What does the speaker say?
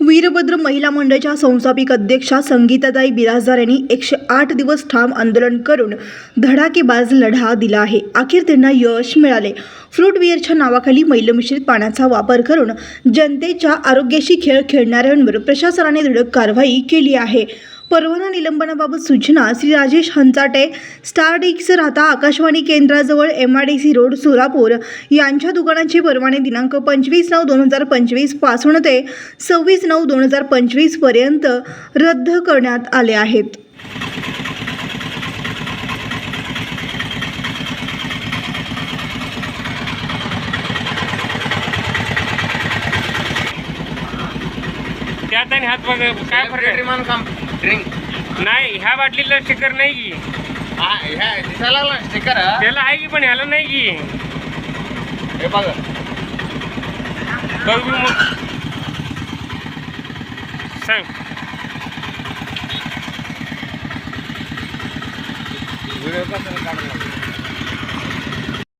वीरभद्र महिला मंडळाच्या संस्थापिक अध्यक्षा संगीताताई बिराजदार यांनी एकशे आठ दिवस ठाम आंदोलन करून धडाकेबाज लढा दिला आहे. अखेर त्यांना यश मिळाले. फ्रूट बिअरच्या नावाखाली मैलमिश्रित पाण्याचा वापर करून जनतेच्या आरोग्याशी खेळ खेळणाऱ्यांवर प्रशासनाने धडक कारवाई केली आहे. परवाना निलंबनाबाबत सूचना श्री राजेश हंचाटे स्टार डिक्स राहता Akashvani केंद्राजवळ M I D C road Solapur. यांच्या दुकानाचे परवाने दिनांक पंचवीस नऊ दोन हजार पंचवीसपासून ते सव्वीस नऊ दोन हजार पंचवीसपर्यंत रद्द करण्यात आले आहेत. त्यात आणि हात बघ काय फरक आहे? कम ड्रिंक नाही ह्या बाटलीला स्टिकर नाही की. हा ह्या दिसायला लागला स्टिकर त्याला आहे की पण ह्याला नाही की. हे बघ. बघ बघ. मग सांग. व्हिडिओ कसं काढला